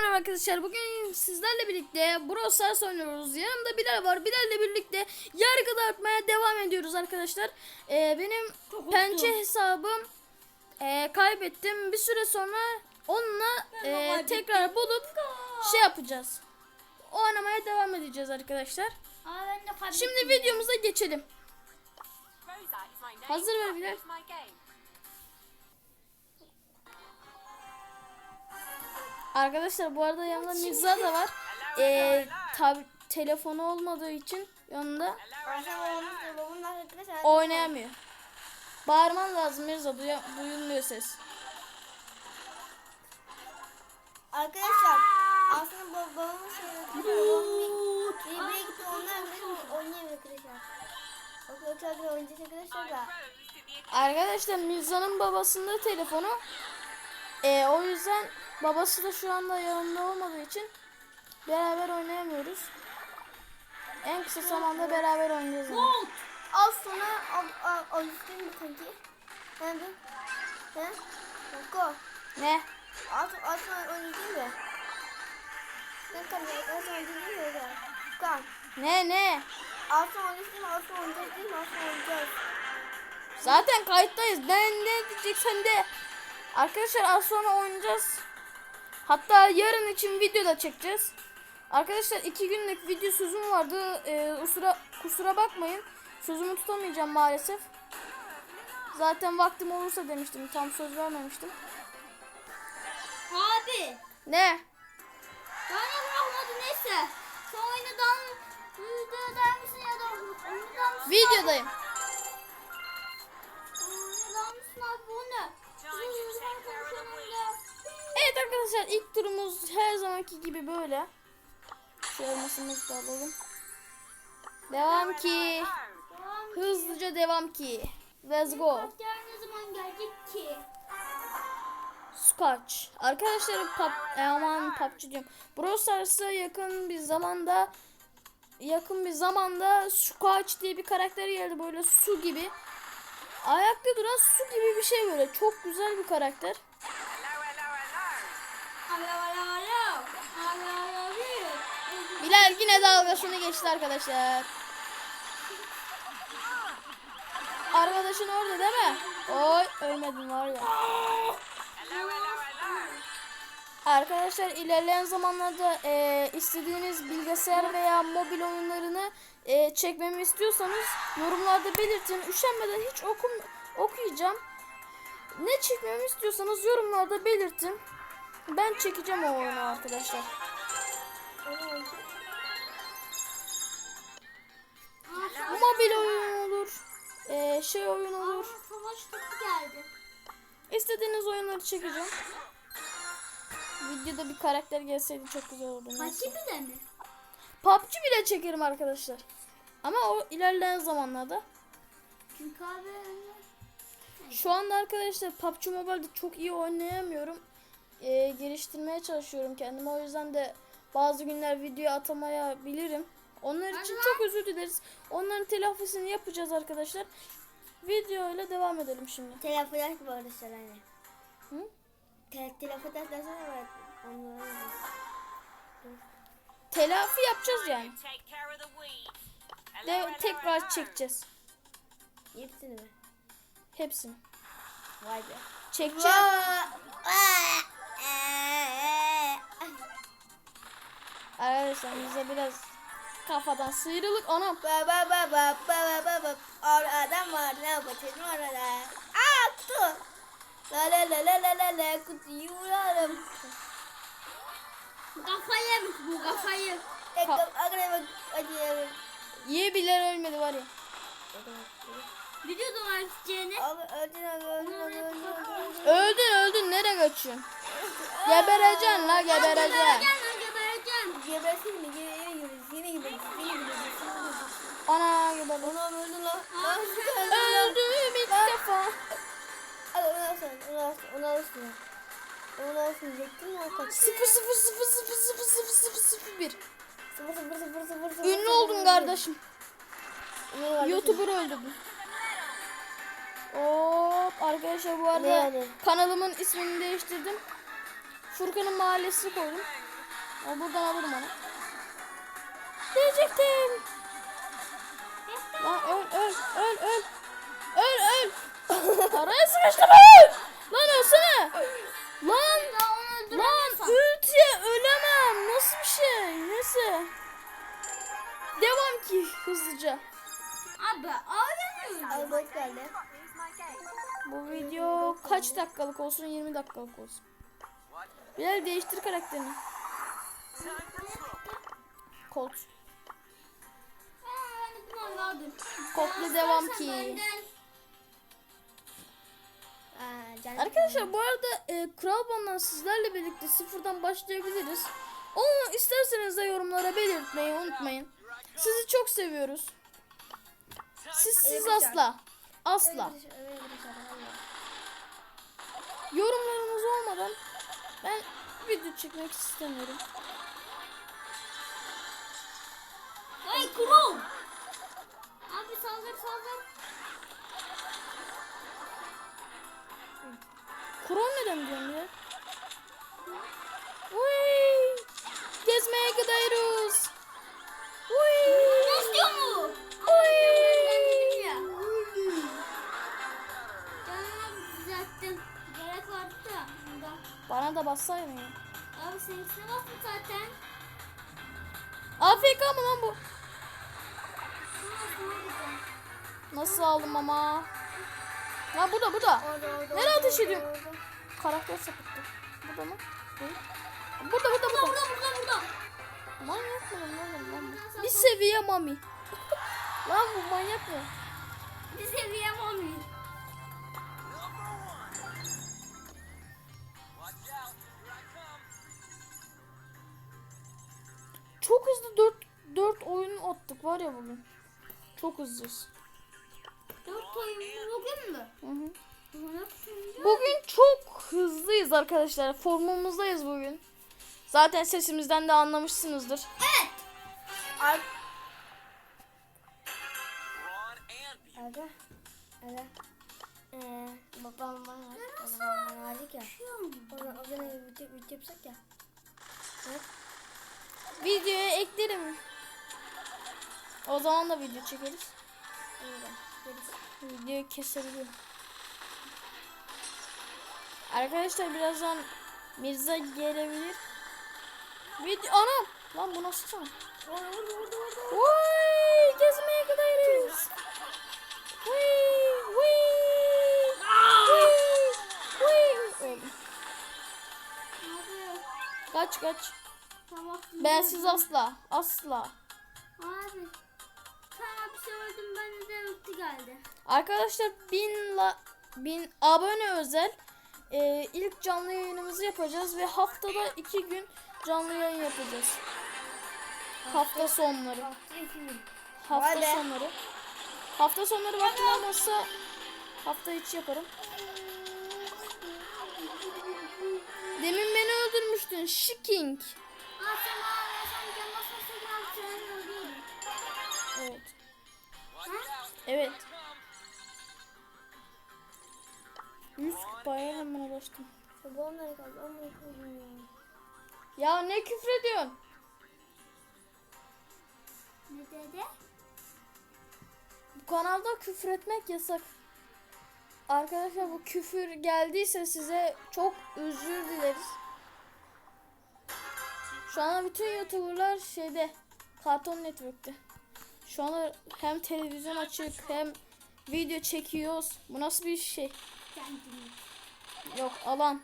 merhaba arkadaşlar. Bugün sizlerle birlikte Brawl Stars oynuyoruz. Yanımda Bilal var. Bilal'le birlikte yargı dağıtmaya devam ediyoruz arkadaşlar. Ee, benim pençe hesabım e, kaybettim. Bir süre sonra onunla e, tekrar bulup şey yapacağız. Oynamaya devam edeceğiz arkadaşlar. Aa ben de kaybettim. Şimdi videomuza geçelim. Hazır ver Bilal. Arkadaşlar bu arada yanında Mirza da var. Ee, tabi telefonu olmadığı için yanında oynayamıyor. Bağırman lazım Mirza duya, duyulmuyor ses. Arkadaşlar aslında bab- babamın şeyini babamın bir buraya gitti onlar arkadaşlar oynayamıyor arkadaşlar. Okey okey oynayacağız arkadaşlar da. Arkadaşlar Mirza'nın babasında telefonu. Ee, o yüzden babası da şu anda yanında olmadığı için beraber oynayamıyoruz. En kısa zamanda beraber oynayacağız. Al sana al al al istedim mi kanki? He? Oku. Ne? Al al sana oynayayım mı? Ben kanka al sana oynayayım mı? Kan. Ne ne? Al sana oynayayım al sana değil mi? Al sana oynayacağız. Zaten kayıttayız. Ne ne diyeceksen de. Arkadaşlar az sonra oynayacağız. Hatta yarın için video da çekeceğiz. Arkadaşlar iki günlük video sözüm vardı. Ee, usura, kusura bakmayın. Sözümü tutamayacağım maalesef. Zaten vaktim olursa demiştim. Tam söz vermemiştim. Abi. Ne? Bana bırakmadı neyse. Sen oynadan videodan mısın ya da oynadan mısın? Videodayım. Oynadan mısın abi bu ne? Bizim yüzden konuşalım da. Evet arkadaşlar ilk turumuz her zamanki gibi böyle. Elmasımızı da alalım. Devam ki. Hızlıca devam ki. Let's go. Karakter ne zaman gelecek ki? Scotch. Arkadaşlar pub, e, aman PUBG diyorum. Brawl Stars'a yakın bir zamanda yakın bir zamanda Scotch diye bir karakter geldi böyle su gibi. Ayakta duran su gibi bir şey böyle. Çok güzel bir karakter. Bilal yine dalgasını geçti arkadaşlar. Arkadaşın orada değil mi? Oy ölmedim var ya. Arkadaşlar ilerleyen zamanlarda e, istediğiniz bilgisayar veya mobil oyunlarını e, çekmemi istiyorsanız yorumlarda belirtin. Üşenmeden hiç okum okuyacağım. Ne çekmemi istiyorsanız yorumlarda belirtin. Ben çekeceğim o oyunu arkadaşlar. Mobil oyun olur. e, şey oyun olur. Savaş topu geldi. İstediğiniz oyunları çekeceğim. Videoda bir karakter gelseydi çok güzel olurdu. bir de mi? PUBG bile çekerim arkadaşlar. Ama o ilerleyen zamanlarda. Çünkü abi Şu anda arkadaşlar PUBG Mobile'de çok iyi oynayamıyorum. Ee, geliştirmeye çalışıyorum kendimi. O yüzden de bazı günler video atamayabilirim. Onlar için çok özür dileriz. Onların telafisini yapacağız arkadaşlar. Video ile devam edelim şimdi. Telefon aç bu arada sen anne. Hı? Te telefon aç desene evet. Telafi yapacağız yani. De tekrar çekeceğiz. Hepsini mi? Hepsini. Vay be. Çekeceğim. Arkadaşlar bize biraz kafadan sıyrılık. Anam. Ba ba ba ba ba ba ba ba. Orada adam var ne yapacağız orada? Aa kutu. La la la la la la la kutuyu vuralım. Kafayı yemiş bu kafayı. Yiyebilir ölmedi var ya. Var Cene. Abi öldün abi öldün öldün öldün. Öldün öldün nereye kaçıyorsun? Gebereceksin la gebereceksin. Gebersin mi? Yine yine gibiyiz yine gibiyiz. Ana geberdim. Anam öldü lan. Öldüm ilk defa. Hadi onu alsın onu alsın onu alsın. Onu alsın diyecektim ya kaç. 0 0 0 0 0 0 0 0 1. Sıfır sıfır sıfır sıfır sıfır. Ünlü oldum kardeşim. YouTuber öldürdüm. Hop arkadaşlar bu arada yani? kanalımın ismini değiştirdim. Furkan'ın mahallesi koydum. O buradan alırım onu. Diyecektim. Lan öl öl öl öl. Öl öl. Araya sıkıştım öl. Lan ölsene. Lan. Lan ultiye ölemem. Nasıl bir şey? Neyse. Devam ki hızlıca. Abi ağlamıyorum. Ay boş geldi. Bu video kaç dakikalık olsun? 20 dakikalık olsun. Bilal değiştir karakterini. Anladım. Colt'la devam ki. Arkadaşlar bu arada e, Kral Ban'dan sizlerle birlikte sıfırdan başlayabiliriz. Onu isterseniz de yorumlara belirtmeyi unutmayın. Sizi çok seviyoruz. Siz siz asla. Asla. Yorumlarınız olmadan ben video çekmek istemiyorum. Ay krom. Abi saldır saldır. Kron neden diyorum ya? Uy! Gezmeye gidiyoruz. Uy! Ne istiyor mu? Bana da bassaydın ya. Abi seninkine bastım zaten. AFK mı lan bu? Nasıl aldım ama? Lan burada burada. Nereye ateş ediyorsun? Karakter sapıttı. Burada mı? Burada burada burada. Burada burada burada. Manyak mı lan lan? Bir seviye mami. lan bu manyak mı? Bir seviye mami. Attık var ya bugün. Çok hızlıyız. Dört oyun bugün mü? Hı hı. Bugün çok hızlıyız arkadaşlar. Formumuzdayız bugün. Zaten sesimizden de anlamışsınızdır. Ron and Aga. Aga. Ee, babam bana babam bana verdik ya. O zaman o zaman video, video yapsak ya. Evet. Videoya eklerim. O zaman da video çekeriz. Videoyu kesebilirim. Arkadaşlar birazdan Mirza gelebilir. Video anam. Lan bu nasıl orada. Vay gezmeye gideriz. Vay vay. Vay, vay. Kaç kaç. Tamam. Bensiz asla. Asla. Abi. Öldün ben de ulti geldi. Arkadaşlar bin, la, bin abone özel e, ilk canlı yayınımızı yapacağız ve haftada iki gün canlı yayın yapacağız. Hafta sonları. Hafta sonları. Hafta sonları vaktim olmazsa hafta içi yaparım. Demin beni öldürmüştün. Shiking. Aa sen aa sen can basarsa ben seni öldürürüm. Evet. Evet. 100 kupaya hemen ulaştım. Kaldı? Ama. Ya ne küfrediyorsun? Ne dedi? Bu kanalda küfür etmek yasak. Arkadaşlar bu küfür geldiyse size çok özür dileriz. Şu an bütün youtuberlar şeyde Cartoon Network'te. Şu anda hem televizyon açık hem video çekiyoruz. Bu nasıl bir şey? Yok alan.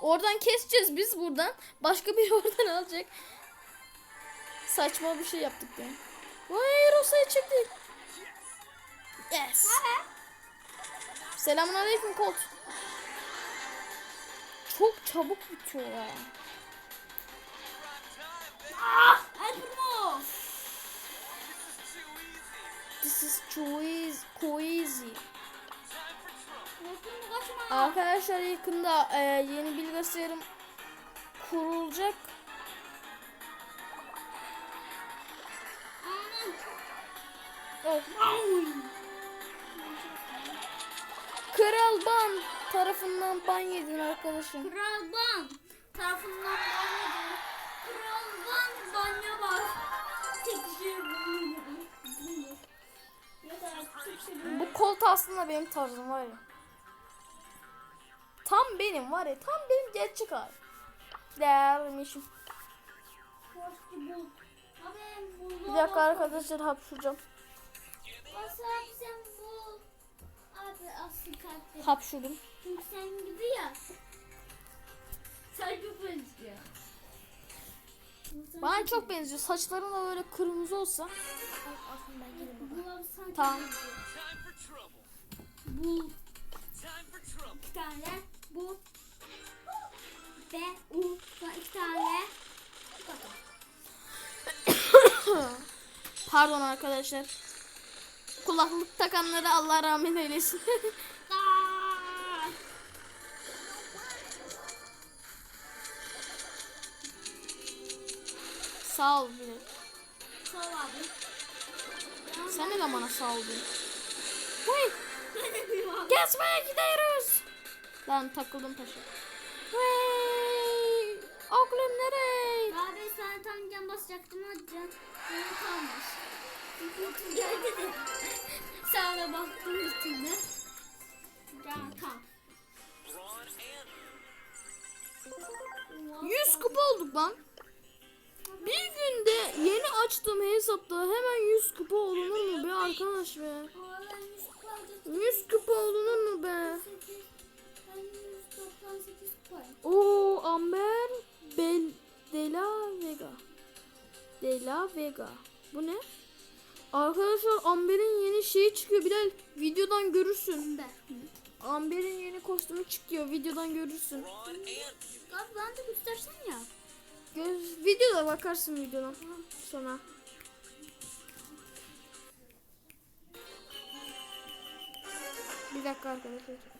Oradan keseceğiz biz buradan. Başka biri oradan alacak. Saçma bir şey yaptık yani. Vay Rosa'yı çektik. Yes. Selamun aleyküm Colt. Çok çabuk bitiyor ya. Arkadaşlar yakında e, yeni bilgisayarım kurulacak. Evet. Kral Ban tarafından ban yedin arkadaşım. Kraldan tarafından banyo Kraldan banyo var. Tek şey bu. Ya da tek şey bu. Bu kolt aslında benim tarzım var ya. Tam benim var ya. Tam benim gerçek halim. Değermişim. Bir dakika arkadaşlar hapşuracağım. Hapşurdum. Çünkü sen gibi ya. Sen çok benziyor. Bana çok benziyor. Saçların da böyle kırmızı olsa. Tamam. Bu iki tane. Pardon arkadaşlar. Kulaklık takanları Allah rahmet eylesin. Sağ ol Bilal. Sağ ol abi. Sen neden bana sağ ol diyorsun? Gezmeye gidiyoruz. Lan takıldım taşa. Hey, oğlum nereye? Abi sen tam can basacaktım can canı kalmış. Geldi de. Sana baktım üstünde. Can kal. Ron and 100 kupa olduk lan. Bir günde yeni açtığım hesapta hemen 100 kupa olunur mu be arkadaş be? Aa, ben 100 kupa 100 kupa olunur mu be? 98. Ben 198 kupayım. Oo Amber Bel Dela Vega. Dela Vega. Bu ne? Arkadaşlar Amber'in yeni şeyi çıkıyor. Bilal videodan görürsün. Ben. Amber'in yeni kostümü çıkıyor. Videodan görürsün. Abi ben de göstersen ya. Göz, videoda bakarsın videodan sonra. Bir dakika arkadaşlar.